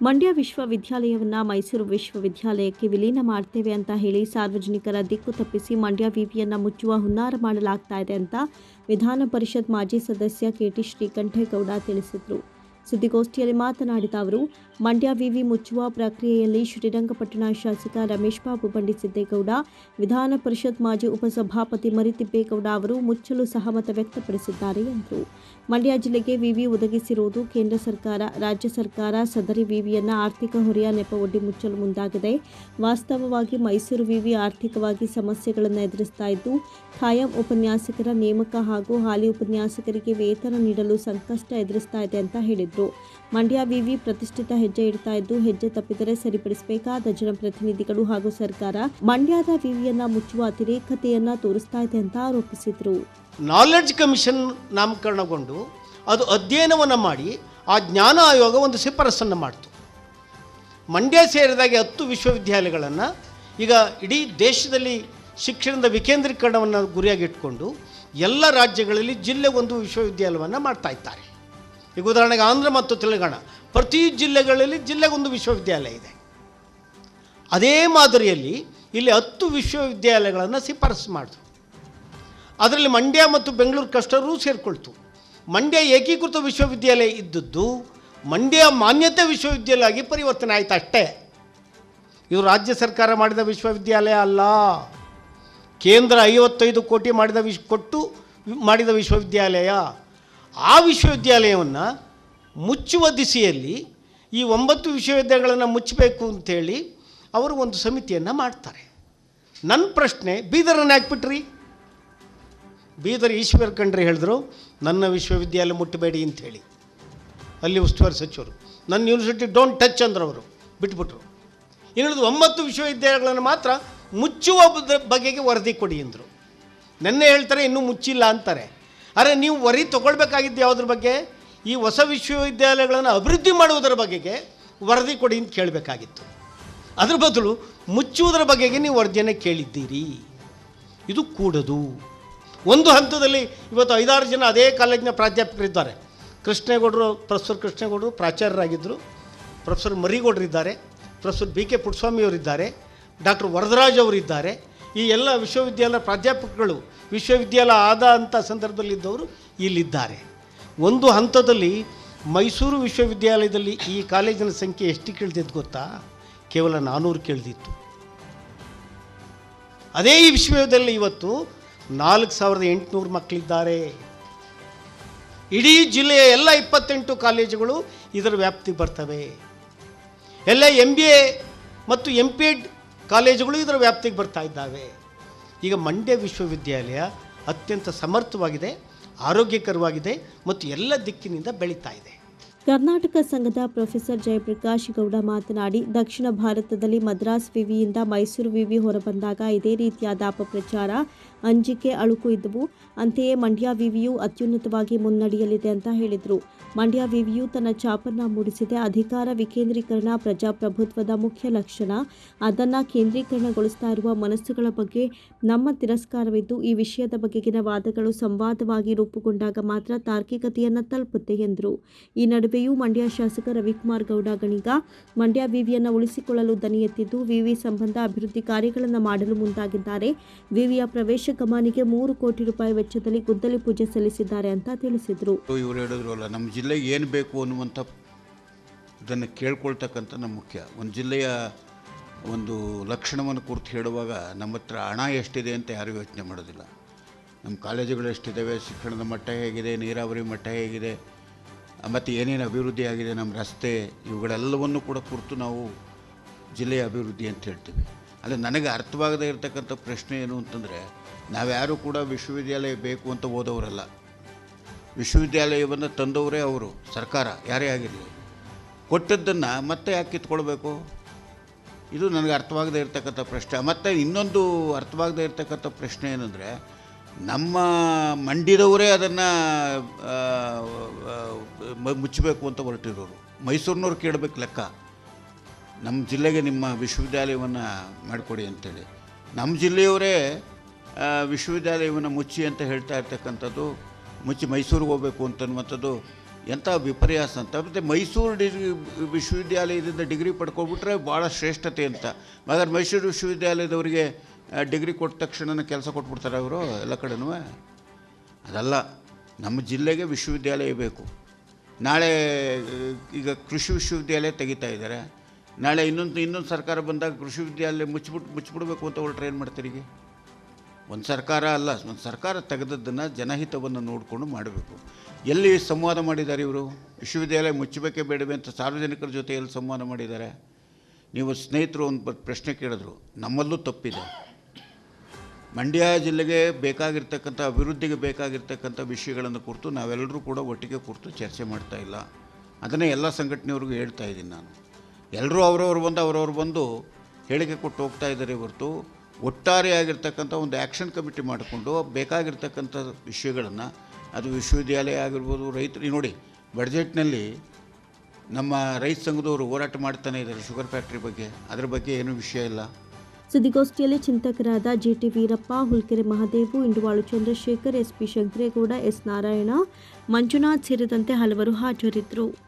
ಮಂಡ್ಯ ವಿಶ್ವವಿದ್ಯಾಲಯವನ್ನ ಮೈಸೂರು ವಿಶ್ವವಿದ್ಯಾಲಯಕ್ಕೆ ವಿಲೀನ ಮಾಡ್ತೇವೆ ಅಂತ ಹೇಳಿ ಸಾರ್ವಜನಿಕರ ದಿಕ್ಕು ತಪ್ಪಿಸಿ ಮಂಡ್ಯ ವಿವಿಯನ್ನು ಮುಚ್ಚುವ ಹುನ್ನಾರ ಮಾಡಲಾಗ್ತಾ ಇದೆ ಅಂತ ವಿಧಾನ ಪರಿಷತ್ ಮಾಜಿ ಸದಸ್ಯ ಕೆಟಿ ಶ್ರೀಕಂಠೇಗೌಡ ತಿಳಿಸಿದರು. ಸುದ್ದಿಗೋಷ್ಠಿಯಲ್ಲಿ ಮಾತನಾಡಿದ ಅವರು, ಮಂಡ್ಯ ವಿವಿ ಮುಚ್ಚುವ ಪ್ರಕ್ರಿಯೆಯಲ್ಲಿ ಶ್ರೀರಂಗಪಟ್ಟಣ ಶಾಸಕ ರಮೇಶ್ ಬಾಬು ಬಂಡಿಸಿದ್ದೇಗೌಡ, ವಿಧಾನ ಪರಿಷತ್ ಮಾಜಿ ಉಪಸಭಾಪತಿ ಮರಿತಿಬ್ಬೇಗೌಡ ಅವರು ಮುಚ್ಚಲು ಸಹಮತ ವ್ಯಕ್ತಪಡಿಸಿದ್ದಾರೆ ಎಂದರು. ಮಂಡ್ಯ ಜಿಲ್ಲೆಗೆ ವಿವಿ ಒದಗಿಸಿರುವುದು ಕೇಂದ್ರ ಸರ್ಕಾರ. ರಾಜ್ಯ ಸರ್ಕಾರ ಸದರಿ ವಿವಿಯನ್ನ ಆರ್ಥಿಕ ಹೊರೆಯ ನೆಪವೊಡ್ಡಿ ಮುಚ್ಚಲು ಮುಂದಾಗಿದೆ. ವಾಸ್ತವವಾಗಿ ಮೈಸೂರು ವಿವಿ ಆರ್ಥಿಕವಾಗಿ ಸಮಸ್ಯೆಗಳನ್ನು ಎದುರಿಸ್ತಾ ಇದ್ದು, ಖಾಯಂ ಉಪನ್ಯಾಸಕರ ನೇಮಕ ಹಾಗೂ ಹಾಲಿ ಉಪನ್ಯಾಸಕರಿಗೆ ವೇತನ ನೀಡಲು ಸಂಕಷ್ಟ ಎದುರಿಸ್ತಾ ಇದೆ ಅಂತ ಹೇಳಿದರು. ಮಂಡ್ಯ ವಿವಿ ಪ್ರತಿಷ್ಠಿತ ಹೆಜ್ಜೆ ಇಡ್ತಾ ಇದ್ದು, ಹೆಜ್ಜೆ ತಪ್ಪಿದರೆ ಸರಿಪಡಿಸಬೇಕಾದ ಜನಪ್ರತಿನಿಧಿಗಳು ಹಾಗೂ ಸರ್ಕಾರ ಮಂಡ್ಯದ ವಿವಿಯನ್ನ ಮುಚ್ಚುವ ಅತಿರೇಕತೆಯನ್ನು ತೋರಿಸ್ತಾ ಇದೆ ಅಂತ ಆರೋಪಿಸಿದರು. ನಾಲೆಡ್ಜ್ ಕಮಿಷನ್ ನಾಮಕರಣಗೊಂಡು ಅದು ಅಧ್ಯಯನವನ್ನು ಮಾಡಿ ಆ ಜ್ಞಾನ ಆಯೋಗ ಒಂದು ಶಿಫಾರಸನ್ನು ಮಾಡಿತು. ಮಂಡ್ಯ ಸೇರಿದಾಗೆ ಹತ್ತು ವಿಶ್ವವಿದ್ಯಾಲಯಗಳನ್ನು ಈಗ ಇಡೀ ದೇಶದಲ್ಲಿ ಶಿಕ್ಷಣದ ವಿಕೇಂದ್ರೀಕರಣವನ್ನು ಗುರಿಯಾಗಿಟ್ಕೊಂಡು ಎಲ್ಲ ರಾಜ್ಯಗಳಲ್ಲಿ ಜಿಲ್ಲೆ ಒಂದು ವಿಶ್ವವಿದ್ಯಾಲಯವನ್ನು ಮಾಡ್ತಾ ಇದ್ದಾರೆ. ಈಗ ಉದಾಹರಣೆಗೆ ಆಂಧ್ರ ಮತ್ತು ತೆಲಂಗಾಣ, ಪ್ರತಿ ಜಿಲ್ಲೆಗಳಲ್ಲಿ ಜಿಲ್ಲೆಗೊಂದು ವಿಶ್ವವಿದ್ಯಾಲಯ ಇದೆ. ಅದೇ ಮಾದರಿಯಲ್ಲಿ ಇಲ್ಲಿ ಹತ್ತು ವಿಶ್ವವಿದ್ಯಾಲಯಗಳನ್ನು ಶಿಫಾರಸು ಮಾಡಿದ್ರು ಅದರಲ್ಲಿ ಮಂಡ್ಯ ಮತ್ತು ಬೆಂಗಳೂರು ಕ್ಲಸ್ಟರೂ ಸೇರಿಕೊಳ್ತು. ಮಂಡ್ಯ ಏಕೀಕೃತ ವಿಶ್ವವಿದ್ಯಾಲಯ ಇದ್ದದ್ದು ಮಂಡ್ಯ ಮಾನ್ಯತೆ ವಿಶ್ವವಿದ್ಯಾಲಯ ಆಗಿ ಪರಿವರ್ತನೆ ಆಯಿತು ಅಷ್ಟೇ. ಇವು ರಾಜ್ಯ ಸರ್ಕಾರ ಮಾಡಿದ ವಿಶ್ವವಿದ್ಯಾಲಯ ಅಲ್ಲ. ಕೇಂದ್ರ ಐವತ್ತೈದು ಕೋಟಿ ಮಾಡಿದ ವಿಶ್, ಕೊಟ್ಟು ಮಾಡಿದ ವಿಶ್ವವಿದ್ಯಾಲಯ. ಆ ವಿಶ್ವವಿದ್ಯಾಲಯವನ್ನು ಮುಚ್ಚುವ ದಿಸೆಯಲ್ಲಿ ಈ ಒಂಬತ್ತು ವಿಶ್ವವಿದ್ಯಾಲಯಗಳನ್ನು ಮುಚ್ಚಬೇಕು ಅಂತೇಳಿ ಅವರು ಒಂದು ಸಮಿತಿಯನ್ನು ಮಾಡ್ತಾರೆ. ನನ್ನ ಪ್ರಶ್ನೆ ಬೀದರನ್ನು ಹಾಕ್ಬಿಟ್ರಿ ಬೀದರ್ ಈಶ್ವರ್ ಖಂಡ್ರೆ ಹೇಳಿದ್ರು, ನನ್ನ ವಿಶ್ವವಿದ್ಯಾಲಯ ಮುಟ್ಟಬೇಡಿ ಅಂಥೇಳಿ. ಅಲ್ಲಿ ಉಸ್ತುವಾರಿ ಸಚಿವರು. ನನ್ನ ಯೂನಿವರ್ಸಿಟಿ ಡೋಂಟ್ ಟಚ್ ಅಂದ್ರೆ ಅವರು, ಬಿಟ್ಬಿಟ್ರು. ಇನ್ನುಳಿದು ಒಂಬತ್ತು ವಿಶ್ವವಿದ್ಯಾಲಯಗಳನ್ನು ಮಾತ್ರ ಮುಚ್ಚುವ ಬಗೆಗೆ ವರದಿ ಕೊಡಿ ಅಂದರು. ನೆನ್ನೆ ಹೇಳ್ತಾರೆ, ಇನ್ನೂ ಮುಚ್ಚಿಲ್ಲ ಅಂತಾರೆ. ಆದರೆ ನೀವು ವರಿ ತೊಗೊಳ್ಬೇಕಾಗಿದ್ದು ಯಾವುದ್ರ ಬಗ್ಗೆ? ಈ ಹೊಸ ವಿಶ್ವವಿದ್ಯಾಲಯಗಳನ್ನು ಅಭಿವೃದ್ಧಿ ಮಾಡುವುದರ ಬಗೆಗೆ ವರದಿ ಕೊಡಿ ಅಂತ ಕೇಳಬೇಕಾಗಿತ್ತು. ಅದ್ರ ಬದಲು ಮುಚ್ಚುವುದರ ಬಗೆಗೆ ನೀವು ವರದಿಯನ್ನು ಕೇಳಿದ್ದೀರಿ. ಇದು ಕೂಡದು. ಒಂದು ಹಂತದಲ್ಲಿ ಇವತ್ತು ಐದಾರು ಜನ ಅದೇ ಕಾಲೇಜಿನ ಪ್ರಾಧ್ಯಾಪಕರಿದ್ದಾರೆ. ಕೃಷ್ಣೇಗೌಡರು, ಪ್ರೊಫೆಸರ್ ಕೃಷ್ಣೇಗೌಡರು ಪ್ರಾಚಾರ್ಯರಾಗಿದ್ದರು. ಪ್ರೊಫೆಸರ್ ಮರಿಗೌಡರಿದ್ದಾರೆ ಪ್ರೊಫೆಸರ್ ಬಿ ಕೆ ಪುಟ್ಟಸ್ವಾಮಿಯವರಿದ್ದಾರೆ ಡಾಕ್ಟರ್ ವರದರಾಜ್ ಅವರಿದ್ದಾರೆ ಈ ಎಲ್ಲ ವಿಶ್ವವಿದ್ಯಾಲಯ ಪ್ರಾಧ್ಯಾಪಕಗಳು ವಿಶ್ವವಿದ್ಯಾಲಯ ಆದ ಅಂಥ ಸಂದರ್ಭದಲ್ಲಿದ್ದವರು ಇಲ್ಲಿದ್ದಾರೆ. ಒಂದು ಹಂತದಲ್ಲಿ ಮೈಸೂರು ವಿಶ್ವವಿದ್ಯಾಲಯದಲ್ಲಿ ಈ ಕಾಲೇಜಿನ ಸಂಖ್ಯೆ ಎಷ್ಟು ಕೇಳ್ತಿದ್ದು ಗೊತ್ತಾ? ಕೇವಲ ನಾನ್ನೂರು ಕೇಳ್ದಿತ್ತು ಅದೇ ಈ ವಿಶ್ವವಿದ್ಯಾಲಯ ಇವತ್ತು ನಾಲ್ಕು ಸಾವಿರದ ಎಂಟುನೂರು ಮಕ್ಕಳಿದ್ದಾರೆ. ಇಡೀ ಜಿಲ್ಲೆಯ ಎಲ್ಲ ಇಪ್ಪತ್ತೆಂಟು ಕಾಲೇಜುಗಳು ಇದರ ವ್ಯಾಪ್ತಿಗೆ ಬರ್ತವೆ. ಎಲ್ಲ ಎಂ ಬಿ ಎ ಮತ್ತು ಎಂ ಪಿ ಎಡ್ ಕಾಲೇಜುಗಳು ಇದರ ವ್ಯಾಪ್ತಿಗೆ ಬರ್ತಾ ಇದ್ದಾವೆ. ಈಗ ಮಂಡ್ಯ ವಿಶ್ವವಿದ್ಯಾಲಯ ಅತ್ಯಂತ ಸಮರ್ಥವಾಗಿದೆ, ಆರೋಗ್ಯಕರವಾಗಿದೆ ಮತ್ತು ಎಲ್ಲ ದಿಕ್ಕಿನಿಂದ ಬೆಳೀತಾ ಇದೆ. ಕರ್ನಾಟಕ ಸಂಘದ ಪ್ರೊಫೆಸರ್ ಜಯಪ್ರಕಾಶ್ ಗೌಡ ಮಾತನಾಡಿ, ದಕ್ಷಿಣ ಭಾರತದಲ್ಲಿ ಮದ್ರಾಸ್ ವಿವಿಯಿಂದ ಮೈಸೂರು ವಿವಿ ಹೊರಬಂದಾಗ ಇದೇ ರೀತಿಯಾದ ಅಪಪ್ರಚಾರ, ಅಂಜಿಕೆ ಅಳುಕು ಇದ್ದವು. ಅಂತೆಯೇ ಮಂಡ್ಯ ವಿವಿಯು ಅತ್ಯುನ್ನತವಾಗಿ ಮುನ್ನಡೆಯಲಿದೆ ಅಂತ ಹೇಳಿದರು. ಮಂಡ್ಯ ವಿವಿಯು ತನ್ನ ಛಾಪನ್ನ ಮೂಡಿಸಿದೆ. ಅಧಿಕಾರ ವಿಕೇಂದ್ರೀಕರಣ ಪ್ರಜಾಪ್ರಭುತ್ವದ ಮುಖ್ಯ ಲಕ್ಷಣ. ಅದನ್ನು ಕೇಂದ್ರೀಕರಣಗೊಳಿಸ್ತಾ ಇರುವ ಮನಸ್ಸುಗಳ ಬಗ್ಗೆ ನಮ್ಮ ತಿರಸ್ಕಾರವಿದ್ದು, ಈ ವಿಷಯದ ಬಗೆಗಿನ ವಾದಗಳು ಸಂವಾದವಾಗಿ ರೂಪುಗೊಂಡಾಗ ಮಾತ್ರ ತಾರ್ಕಿಕತೆಯನ್ನು ತಲುಪುತ್ತೆ ಎಂದರು. ಈ ನಡುವೆಯೂ ಮಂಡ್ಯ ಶಾಸಕ ರವಿಕುಮಾರ್ ಗೌಡ ಗಣಿಗ. ಮಂಡ್ಯ ವಿವಿಯನ್ನು ಉಳಿಸಿಕೊಳ್ಳಲು ದನಿ ಎತ್ತಿದ್ದು, ವಿವಿ ಸಂಬಂಧ ಅಭಿವೃದ್ಧಿ ಕಾರ್ಯಗಳನ್ನು ಮಾಡಲು ಮುಂದಾಗಿದ್ದಾರೆ. ವಿವಿಯ ಪ್ರವೇಶ ಕಮಾನಿಗೆ ಮೂರು ಕೋಟಿ ರೂಪಾಯಿ ವೆಚ್ಚದಲ್ಲಿ ಗುದ್ದಲಿ ಪೂಜೆ ಸಲ್ಲಿಸಿದ್ದಾರೆ ಅಂತ ತಿಳಿಸಿದರು. ಇವ್ರು ಹೇಳಿದ್ರಲ್ಲ, ನಮ್ಮ ಜಿಲ್ಲೆಗೆ ಏನು ಬೇಕು ಅನ್ನುವಂಥ ಇದನ್ನು ಕೇಳ್ಕೊಳ್ತಕ್ಕಂಥ ನಮ್ಮ ಮುಖ್ಯ. ಒಂದು ಜಿಲ್ಲೆಯ ಒಂದು ಲಕ್ಷಣವನ್ನು ಕುರಿತು ಹೇಳುವಾಗ, ನಮ್ಮ ಹತ್ರ ಹಣ ಎಷ್ಟಿದೆ ಅಂತ ಯಾರೂ ಯೋಚನೆ ಮಾಡೋದಿಲ್ಲ. ನಮ್ಮ ಕಾಲೇಜುಗಳು ಎಷ್ಟಿದ್ದಾವೆ ಶಿಕ್ಷಣದ ಮಟ್ಟ ಹೇಗಿದೆ, ನೀರಾವರಿ ಮಟ್ಟ ಹೇಗಿದೆ ಮತ್ತು ಏನೇನು ಅಭಿವೃದ್ಧಿ ಆಗಿದೆ ನಮ್ಮ ರಸ್ತೆ, ಇವುಗಳೆಲ್ಲವನ್ನು ಕೂಡ ಕುರಿತು ನಾವು ಜಿಲ್ಲೆಯ ಅಭಿವೃದ್ಧಿ ಅಂತ ಹೇಳ್ತೀವಿ. ಅಂದರೆ ನನಗೆ ಅರ್ಥವಾಗದೇ ಇರತಕ್ಕಂಥ ಪ್ರಶ್ನೆ ಏನು ಅಂತಂದರೆ, ನಾವ್ಯಾರೂ ಕೂಡ ವಿಶ್ವವಿದ್ಯಾಲಯ ಬೇಕು ಅಂತ ಓದೋರಲ್ಲ. ವಿಶ್ವವಿದ್ಯಾಲಯವನ್ನು ತಂದವರೇ ಅವರು, ಸರ್ಕಾರ, ಯಾರೇ ಆಗಿರಲಿ. ಕೊಟ್ಟದ್ದನ್ನು ಮತ್ತೆ ಯಾಕೆ ಕಿತ್ಕೊಳ್ಬೇಕು? ಇದು ನನಗೆ ಅರ್ಥವಾಗದೇ ಇರತಕ್ಕಂಥ ಪ್ರಶ್ನೆ. ಮತ್ತು ಇನ್ನೊಂದು ಅರ್ಥವಾಗದೇ ಇರತಕ್ಕಂಥ ಪ್ರಶ್ನೆ ಏನಂದರೆ, ನಮ್ಮ ಮಂಡ್ಯದವರೇ ಅದನ್ನು ಮುಚ್ಚಬೇಕು ಅಂತ ಹೊರಟಿರೋರು. ಮೈಸೂರಿನವ್ರು ಕೇಳಬೇಕು ಲೆಕ್ಕ. ನಮ್ಮ ಜಿಲ್ಲೆಗೆ ನಿಮ್ಮ ವಿಶ್ವವಿದ್ಯಾಲಯವನ್ನು ಮಾಡಿಕೊಡಿ ಅಂತೇಳಿ. ನಮ್ಮ ಜಿಲ್ಲೆಯವರೇ ವಿಶ್ವವಿದ್ಯಾಲಯವನ್ನು ಮುಚ್ಚಿ ಅಂತ ಹೇಳ್ತಾ ಇರ್ತಕ್ಕಂಥದ್ದು, ಮುಚ್ಚಿ ಮೈಸೂರಿಗೆ ಹೋಗಬೇಕು ಅಂತನ್ನುವಂಥದ್ದು ಎಂಥ ವಿಪರ್ಯಾಸ ಅಂತ. ಮತ್ತು ಮೈಸೂರು ಡಿಗ್ರಿ ವಿಶ್ವವಿದ್ಯಾಲಯದಿಂದ ಡಿಗ್ರಿ ಪಡ್ಕೊಬಿಟ್ರೆ ಭಾಳ ಶ್ರೇಷ್ಠತೆ ಅಂತ. ಹಾಗಾದ್ರೆ ಮೈಸೂರು ವಿಶ್ವವಿದ್ಯಾಲಯದವರಿಗೆ ಡಿಗ್ರಿ ಕೊಟ್ಟ ತಕ್ಷಣ ಕೆಲಸ ಕೊಟ್ಬಿಡ್ತಾರೆ ಅವರು ಎಲ್ಲ ಕಡೆನೂ. ಅದಲ್ಲ, ನಮ್ಮ ಜಿಲ್ಲೆಗೆ ವಿಶ್ವವಿದ್ಯಾಲಯ ಬೇಕು. ನಾಳೆ ಈಗ ಕೃಷಿ ವಿಶ್ವವಿದ್ಯಾಲಯ ತೆಗಿತಾ ಇದ್ದಾರೆ. ನಾಳೆ ಇನ್ನೊಂದು ಇನ್ನೊಂದು ಸರ್ಕಾರ ಬಂದಾಗ ಕೃಷಿ ವಿದ್ಯಾಲಯ ಮುಚ್ಚಿಬಿಟ್ಟು ಮುಚ್ಚಿಬಿಡ್ಬೇಕು ಅಂತ ಹೊರಟ್ರೆ ಏನು ಮಾಡ್ತಾರೆ ಈಗ? ಒಂದು ಸರ್ಕಾರ ಅಲ್ಲ, ಒಂದು ಸರ್ಕಾರ ತೆಗೆದದ್ದನ್ನು ಜನಹಿತವನ್ನು ನೋಡಿಕೊಂಡು ಮಾಡಬೇಕು. ಎಲ್ಲಿ ಸಂವಾದ ಮಾಡಿದ್ದಾರೆ ಇವರು? ವಿಶ್ವವಿದ್ಯಾಲಯ ಮುಚ್ಚಬೇಕೇ ಬೇಡವೆ ಅಂತ ಸಾರ್ವಜನಿಕರ ಜೊತೆ ಎಲ್ಲಿ ಸಂವಾದ ಮಾಡಿದ್ದಾರೆ? ನೀವು ಸ್ನೇಹಿತರು ಒಂದು ಪ್ರಶ್ನೆ ಕೇಳಿದ್ರು. ನಮ್ಮಲ್ಲೂ ತಪ್ಪಿದೆ. ಮಂಡ್ಯ ಜಿಲ್ಲೆಗೆ ಬೇಕಾಗಿರ್ತಕ್ಕಂಥ, ಅಭಿವೃದ್ಧಿಗೆ ಬೇಕಾಗಿರ್ತಕ್ಕಂಥ ವಿಷಯಗಳನ್ನು ಕುರಿತು ನಾವೆಲ್ಲರೂ ಕೂಡ ಒಟ್ಟಿಗೆ ಕುರಿತು ಚರ್ಚೆ ಮಾಡ್ತಾ ಇಲ್ಲ. ಅದನ್ನೇ ಎಲ್ಲ ಸಂಘಟನೆಯವ್ರಿಗೂ ಹೇಳ್ತಾ ಇದ್ದೀನಿ ನಾನು. ಎಲ್ಲರೂ ಅವರವ್ರು ಬಂದು ಅವರವ್ರು ಬಂದು ಹೇಳಿಕೆ ಕೊಟ್ಟು ಹೋಗ್ತಾ ಇದ್ದಾರೆ ಹೊರತು ಒಟ್ಟಾರೆಯಾಗಿರ್ತಕ್ಕಂಥ ಒಂದು ಆ್ಯಕ್ಷನ್ ಕಮಿಟಿ ಮಾಡಿಕೊಂಡು ಬೇಕಾಗಿರ್ತಕ್ಕಂಥ ವಿಷಯಗಳನ್ನು, ಅದು ವಿಶ್ವವಿದ್ಯಾಲಯ ಆಗಿರ್ಬೋದು, ರೈತರು ನೋಡಿ ಬಡ್ಜೆಟ್ನಲ್ಲಿ ನಮ್ಮ ರೈತ ಸಂಘದವರು ಹೋರಾಟ ಮಾಡ್ತಾನೆ ಇದ್ದಾರೆ ಶುಗರ್ ಫ್ಯಾಕ್ಟ್ರಿ ಬಗ್ಗೆ. ಅದ್ರ ಬಗ್ಗೆ ಏನೂ ವಿಷಯ ಇಲ್ಲ. ಸುದ್ದಿಗೋಷ್ಠಿಯಲ್ಲಿ ಚಿಂತಕರಾದ GT Veerappa, Hulkere Mahadevu, Induvalu Chandrashekar, SP Shankaregowda, S Narayana, Manjunath ಸೇರಿದಂತೆ ಹಲವರು ಹಾಜರಿದ್ದರು.